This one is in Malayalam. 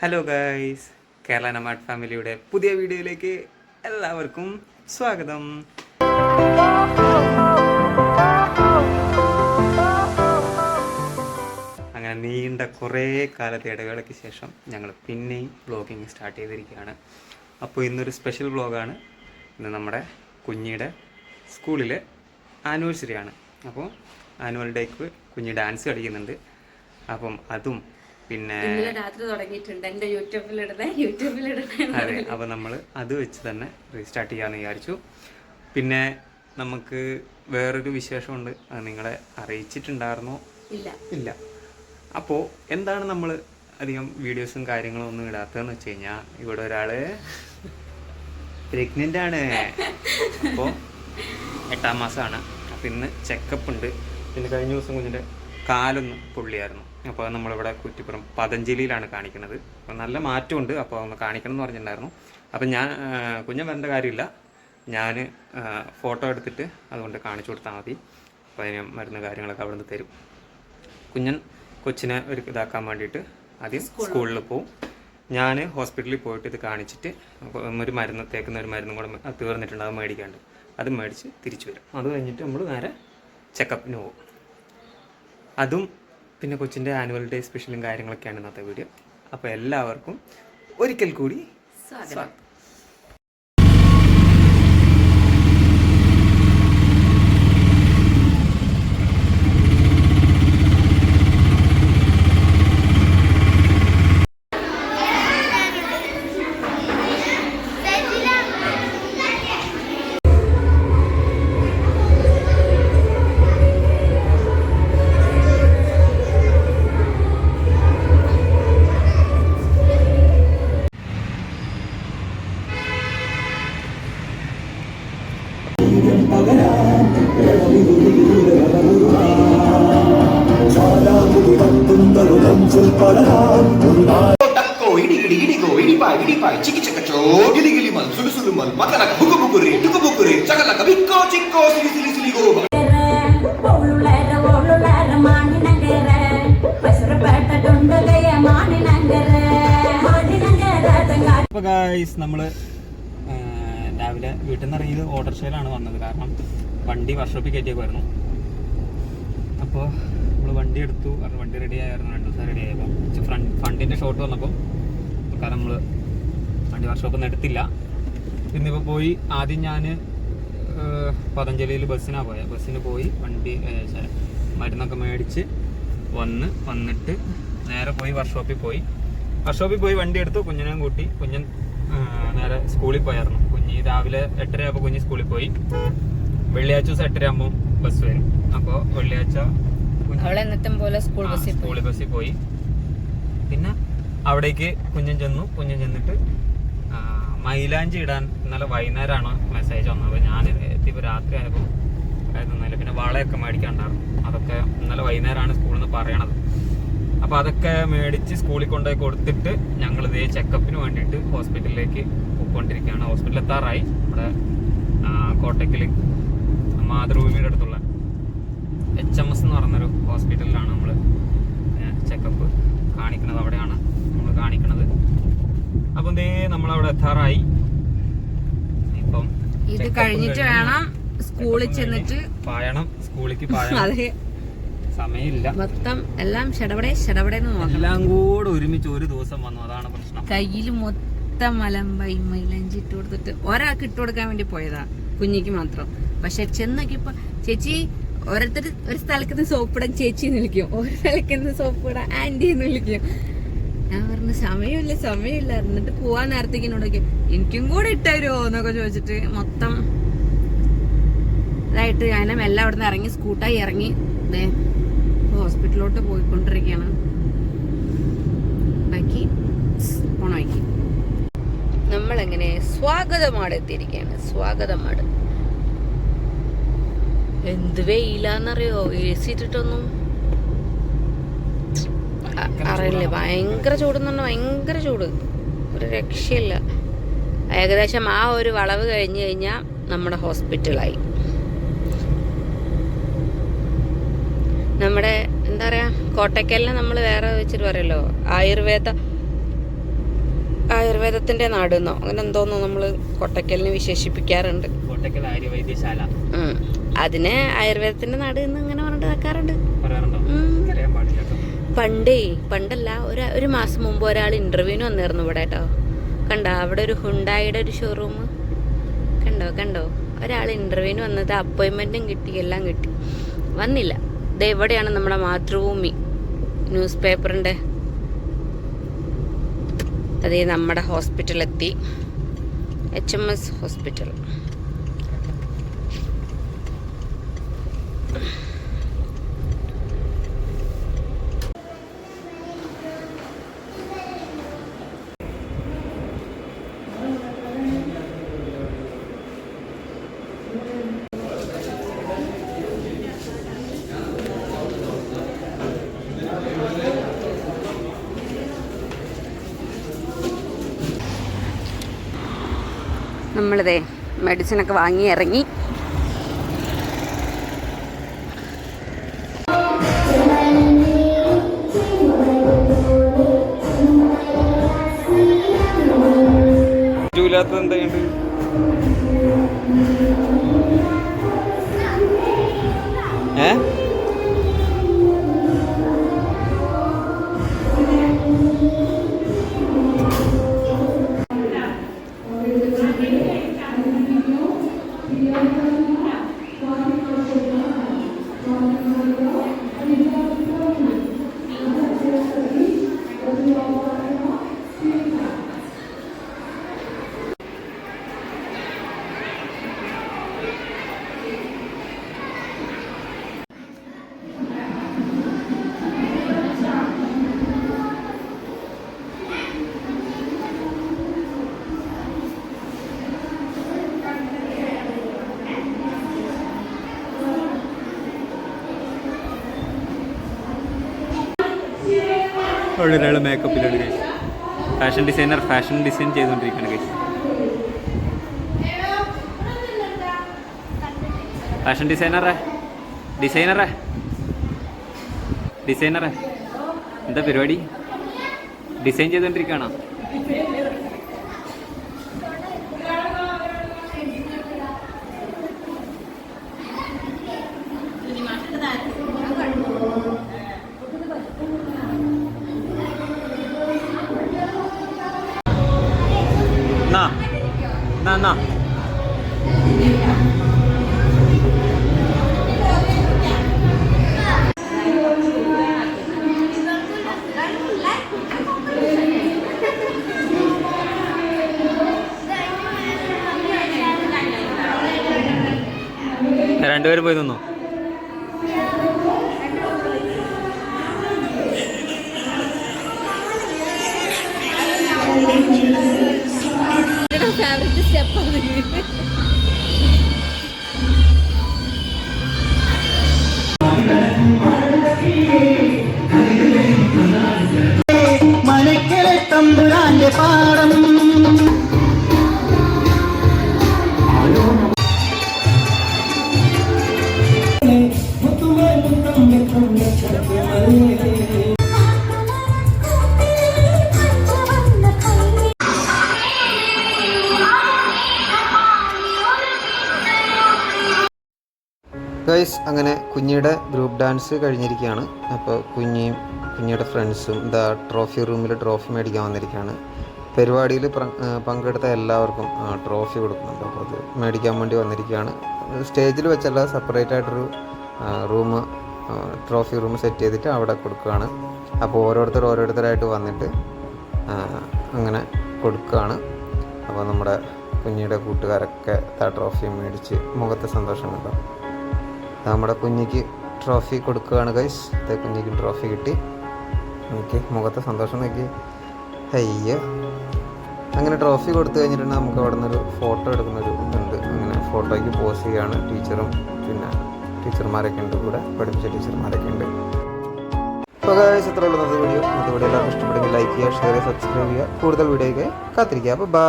ഹലോ ഗൈസ് കേരള നമാഡ് ഫാമിലിയുടെ പുതിയ വീഡിയോയിലേക്ക് എല്ലാവർക്കും സ്വാഗതം. അങ്ങനെ നീണ്ട കുറേ കാലത്തെ ഇടവേളയ്ക്ക് ശേഷം ഞങ്ങൾ പിന്നെയും വ്ളോഗിങ് സ്റ്റാർട്ട് ചെയ്തിരിക്കുകയാണ്. അപ്പോൾ ഇന്നൊരു സ്പെഷ്യൽ വ്ളോഗാണ് ഇന്ന് നമ്മുടെ കുഞ്ഞിയുടെ സ്കൂളിലെ ആനിവേഴ്സറി ആണ് അപ്പോൾ ആനുവൽ ഡേക്ക് കുഞ്ഞ് ഡാൻസ് കളിക്കുന്നുണ്ട്. അപ്പം അതും പിന്നെ രാത്രി തുടങ്ങിയിട്ടുണ്ട്. എന്റെ യൂട്യൂബിൽ ഇടുന്നേ യൂട്യൂബിൽ ഇടുന്നേ അതെ അപ്പോൾ നമ്മൾ അത് വെച്ച് തന്നെ റീസ്റ്റാർട്ട് ചെയ്യാമെന്ന് വിചാരിച്ചു. പിന്നെ നമുക്ക് വേറൊരു വിശേഷമുണ്ട്. അത് നിങ്ങളെ അറിയിച്ചിട്ടുണ്ടായിരുന്നോ. ഇല്ല. ഇല്ല. അപ്പോൾ എന്താണ് നമ്മൾ അധികം വീഡിയോസും കാര്യങ്ങളും ഒന്നും ഇടാത്തതെന്ന് വെച്ച് കഴിഞ്ഞാൽ ഇവിടെ ഒരാൾ പ്രഗ്നന്റ് ആണ്. അപ്പോൾ എട്ടാം മാസമാണ് അപ്പം ഇന്ന് ചെക്കപ്പ് ഉണ്ട്. പിന്നെ കഴിഞ്ഞ ദിവസം കുഞ്ഞിന്റെ കാലൊന്ന് പുള്ളിയായിരുന്നു. അപ്പോൾ നമ്മളിവിടെ കുറ്റിപ്പുറം പതഞ്ജലിയിലാണ് കാണിക്കുന്നത്. അപ്പോൾ നല്ല മാറ്റമുണ്ട്. അപ്പോൾ ഒന്ന് കാണിക്കണം എന്ന് പറഞ്ഞിട്ടുണ്ടായിരുന്നു. അപ്പോൾ ഞാൻ കുഞ്ഞൻ വരേണ്ട കാര്യമില്ല. ഞാൻ ഫോട്ടോ എടുത്തിട്ട് അതുകൊണ്ട് കാണിച്ചു കൊടുത്താൽ മതി. അപ്പോൾ അതിന് മരുന്ന് കാര്യങ്ങളൊക്കെ അവിടെ നിന്ന് തരും. കുഞ്ഞൻ കൊച്ചിനെ ഒരു ഇതാക്കാൻ വേണ്ടിയിട്ട് ആദ്യം സ്കൂളിൽ പോവും. ഞാൻ ഹോസ്പിറ്റലിൽ പോയിട്ട് ഇത് കാണിച്ചിട്ട് ഒരു മരുന്ന് തേക്കുന്ന ഒരു മരുന്നും കൂടെ തീർന്നിട്ടുണ്ട്. അത് മേടിക്കാണ്ട്. അത് മേടിച്ച് തിരിച്ചു വരും. അത് കഴിഞ്ഞിട്ട് നമ്മൾ നേരെ ചെക്കപ്പിന് പോകും അതും പിന്നെ കൊച്ചിന്റെ ആനുവൽ ഡേ സ്പെഷ്യലും കാര്യങ്ങളൊക്കെയാണ് ഇന്നത്തെ വീഡിയോ അപ്പോൾ എല്ലാവർക്കും ഒരിക്കൽ കൂടി സ്വാഗതം. നമ്മൾ രാവിലെ വീട്ടിൽ നിന്ന് ഇറങ്ങിയത് ഓട്ടർഷയിലാണ് വന്നത്. കാരണം വണ്ടി വർഷോപ്പിൽ കയറ്റിയൊക്കെ വരുന്നു വണ്ടി എടുത്തു. കാരണം വണ്ടി റെഡി ആയിരുന്നു രണ്ട് ദിവസം റെഡി ആയപ്പോൾ ഫ്രണ്ട് ഷോട്ട് വന്നപ്പോൾ കാരണം നമ്മൾ വണ്ടി വർക്ക്ഷോപ്പിൽ എടുത്തില്ല. ഇന്നിപ്പോൾ പോയി ആദ്യം ഞാൻ പതഞ്ജലിയിൽ ബസ്സിനാണ് പോയത് ബസ്സിന് പോയി വണ്ടി മരുന്നൊക്കെ മേടിച്ച് വന്ന് വന്നിട്ട് നേരെ പോയി വർക്ക്ഷോപ്പിൽ പോയി. വർക്ക്ഷോപ്പിൽ പോയി വണ്ടി എടുത്തു. കുഞ്ഞിനെയും കൂട്ടി. കുഞ്ഞൻ നേരെ സ്കൂളിൽ പോയായിരുന്നു. കുഞ്ഞി രാവിലെ എട്ടര ആകുമ്പോൾ കുഞ്ഞ് സ്കൂളിൽ പോയി. വെള്ളിയാഴ്ച ദിവസം എട്ടര ആകുമ്പോൾ ബസ് വരും. അപ്പോൾ വെള്ളിയാഴ്ച കുഞ്ഞ്. അവളെ എന്നത്തെ പോലെ സ്കൂൾ ബസ്സിൽ സ്കൂളിൽ ബസ്സിൽ പോയി. പിന്നെ അവിടേക്ക് കുഞ്ഞൻ ചെന്നു. കുഞ്ഞൻ ചെന്നിട്ട് മൈലാഞ്ചി ഇടാൻ ഇന്നലെ വൈകുന്നേരമാണ് മെസ്സേജ് വന്നത്. അപ്പോൾ ഞാൻ എത്തിയപ്പോൾ രാത്രി ആയപ്പോൾ നിന്നില്ല പിന്നെ വളയൊക്കെ മേടിക്കാണ്ടായിരുന്നു. അതൊക്കെ ഇന്നലെ വൈകുന്നേരമാണ് സ്കൂളിൽ നിന്ന് പറയണത്. അപ്പോൾ അതൊക്കെ മേടിച്ച് സ്കൂളിൽ കൊണ്ടുപോയി കൊടുത്തിട്ട് ഞങ്ങൾ ഇതേ ചെക്കപ്പിന് വേണ്ടിയിട്ട് ഹോസ്പിറ്റലിലേക്ക് പോയിക്കൊണ്ടിരിക്കുകയാണ്. ഹോസ്പിറ്റലിൽ എത്താറായി. നമ്മുടെ കോട്ടയ്ക്കൽ മാതൃഭൂമിയുടെ അടുത്തുള്ള എച്ച് എം എസ് പറയുന്നൊരു ഹോസ്പിറ്റലിലാണ് നമ്മൾ ചെക്കപ്പ് കാണിക്കുന്നത്. അവിടെയാണ് നമ്മൾ കാണിക്കുന്നത്. അപ്പം ദേ നമ്മളവിടെ എത്താറായി. ഇപ്പം ഇത് കഴിഞ്ഞിട്ട് വേണം സ്കൂളിൽ ചെന്നിട്ട് പായണം. സ്കൂളിലേക്ക് പായണം. സമയമില്ല. മൊത്തം എല്ലാം ഷടപടെ ഷടപടെ എല്ലാം കൂടെ ഒരുമിച്ച് ഒരു ദിവസം വന്നു. അതാണ് പ്രശ്നം. കയ്യിൽ മൊത്തം മലമ്പായി മൈലഞ്ചി ഇട്ട് കൊടുത്തിട്ട് ഒരാൾക്ക് ഇട്ട് കൊടുക്കാൻ വേണ്ടി പോയതാ കുഞ്ഞിക്ക് മാത്രം. പക്ഷെ ചെന്നൊക്കെ ഇപ്പൊ ചേച്ചി ഓരോരുത്തർ ഒരു സ്ഥലത്ത് സോപ്പിടാൻ ചേച്ചി എന്ന് വിളിക്കും. ഒരു സ്ഥലത്ത് സോപ്പിടാൻ ആന്റി എന്ന് വിളിക്കും. ഞാൻ പറഞ്ഞു സമയമില്ല സമയമില്ല. എന്നിട്ട് പോവാൻ നേരത്തേക്ക് എന്നോടൊക്കെ എനിക്കും കൂടെ ഇട്ടുതരുമോ എന്നൊക്കെ ചോദിച്ചിട്ട് മൊത്തം ഇതായിട്ട് ഞാൻ എല്ലാം അവിടെ നിന്ന് ഇറങ്ങി സ്കൂട്ടായി ഇറങ്ങി ഹോസ്പിറ്റലിലോട്ട് പോയിക്കൊണ്ടിരിക്കുകയാണ്. ബാക്കി പോണോയ്ക്ക് നമ്മളെങ്ങനെ സ്വാഗതമാട് എത്തിയിരിക്കുകയാണ് സ്വാഗതമാട്. എന്ത് വെയിലാന്നറിയോ? എ സി ഇട്ടിട്ടൊന്നും അറിയില്ല. ഭയങ്കര ചൂടെന്ന് പറഞ്ഞാൽ ഭയങ്കര ചൂട്. ഒരു രക്ഷയില്ല. ഏകദേശം ആ ഒരു വളവ് കഴിഞ്ഞു കഴിഞ്ഞാൽ നമ്മുടെ ഹോസ്പിറ്റലായി. നമ്മുടെ എന്താ പറയാ കോട്ടയ്ക്കലിനെ നമ്മൾ വേറെ വെച്ചിട്ട് പറയല്ലോ. ആയുർവേദ ആയുർവേദത്തിന്റെ നാട് എന്നോ അങ്ങനെ എന്തോന്നോ നമ്മൾ കൊട്ടക്കലിനെ വിശേഷിപ്പിക്കാറുണ്ട്. കോട്ടക്കൽ ആര്യവൈദ്യശാല ഉം. അതിനെ ആയുർവേദത്തിന്റെ നാട് എന്ന് ഇങ്ങനെ പറഞ്ഞിട്ട് വെക്കാറുണ്ട്. പറയാറുണ്ടോ? അറിയാൻ പാടില്ല കേട്ടോ. പണ്ടേ പണ്ടല്ല ഒരു ഒരു മാസം മുമ്പ് ഒരാൾ ഇന്റർവ്യൂവിന് വന്നിരുന്നു ഇവിടെ കേട്ടോ. കണ്ടോ? അവിടെ ഒരു ഹുണ്ടായുടെ ഒരു ഷോറൂം കണ്ടോ? കണ്ടോ? ഒരാൾ ഇന്റർവ്യൂവിന് വന്നത് അപ്പോയിൻമെന്റും കിട്ടി എല്ലാം കിട്ടി. വന്നില്ല. ദേ എവിടെയാണ് നമ്മുടെ മാതൃഭൂമി. ന്യൂസ് പേപ്പറിന്റെ അതേ നമ്മുടെ ഹോസ്പിറ്റലെത്തി. H M S hospital. നമ്മളിതേ മെഡിസിനൊക്കെ വാങ്ങി ഇറങ്ങി ഏ? അവിടെ ഒരാൾ മേക്കപ്പിലാണ് guys fashion designer fashion design ചെയ്തുകൊണ്ടിരിക്കുകയാണ് ഗൈസ് ഫാഷൻ ഡിസൈനറെ ഡിസൈനറെ ഡിസൈനറെ എന്താ പരിപാടി? ഡിസൈൻ ചെയ്തുകൊണ്ടിരിക്കുകയാണോ? രണ്ടുപേരും പോയി നിന്നു? സ്റ്റെപ്പാണ് ഗൈസ് അങ്ങനെ കുഞ്ഞിയുടെ ഗ്രൂപ്പ് ഡാൻസ് കഴിഞ്ഞിരിക്കുകയാണ്. അപ്പോൾ കുഞ്ഞിയും കുഞ്ഞിയുടെ ഫ്രണ്ട്സും ഇതാ ട്രോഫി റൂമിൽ ട്രോഫി മേടിക്കാൻ വന്നിരിക്കുകയാണ്. പരിപാടിയിൽ പങ്കെടുത്ത എല്ലാവർക്കും ട്രോഫി കൊടുക്കുന്നുണ്ട്. അപ്പോൾ അത് മേടിക്കാൻ വേണ്ടി വന്നിരിക്കുകയാണ്. സ്റ്റേജിൽ വെച്ചല്ല സെപ്പറേറ്റ് ആയിട്ടൊരു റൂം ട്രോഫി റൂം സെറ്റ് ചെയ്തിട്ട് അവിടെ കൊടുക്കുകയാണ്. അപ്പോൾ ഓരോരുത്തർ ഓരോരുത്തരായിട്ട് വന്നിട്ട് അങ്ങനെ കൊടുക്കുകയാണ്. അപ്പോൾ നമ്മുടെ കുഞ്ഞിയുടെ കൂട്ടുകാരൊക്കെ ആ ട്രോഫി മേടിച്ച് മുഖത്തെ സന്തോഷം കണ്ടോ അത് നമ്മുടെ കുഞ്ഞിക്ക് ട്രോഫി കൊടുക്കുകയാണ് ഗൈസ് അതേ കുഞ്ഞിക്ക് ട്രോഫി കിട്ടി. എനിക്ക് മുഖത്തെ സന്തോഷം നോക്കി. അയ്യോ. അങ്ങനെ ട്രോഫി കൊടുത്തു കഴിഞ്ഞിട്ടുണ്ടെങ്കിൽ നമുക്ക് അവിടെ നിന്നൊരു ഫോട്ടോ എടുക്കുന്നൊരു ഇതുണ്ട്. അങ്ങനെ ഫോട്ടോയ്ക്ക് പോസ് ചെയ്യുകയാണ് ടീച്ചറും പിന്നെ ടീച്ചർമാരൊക്കെ ഉണ്ട് കൂടെ പഠിപ്പിച്ച ടീച്ചർമാരൊക്കെ ഉണ്ട്. ഇത്രയുള്ള വീഡിയോ ഇന്നത്തെ വീഡിയോ എല്ലാവർക്കും ഇഷ്ടപ്പെടുമെങ്കിൽ ലൈക്ക് ചെയ്യുക ഷെയർ ചെയ്യുക സബ്സ്ക്രൈബ് ചെയ്യുക. കൂടുതൽ വീഡിയോയ്ക്ക് കാത്തിരിക്കുക. അപ്പോൾ ബൈ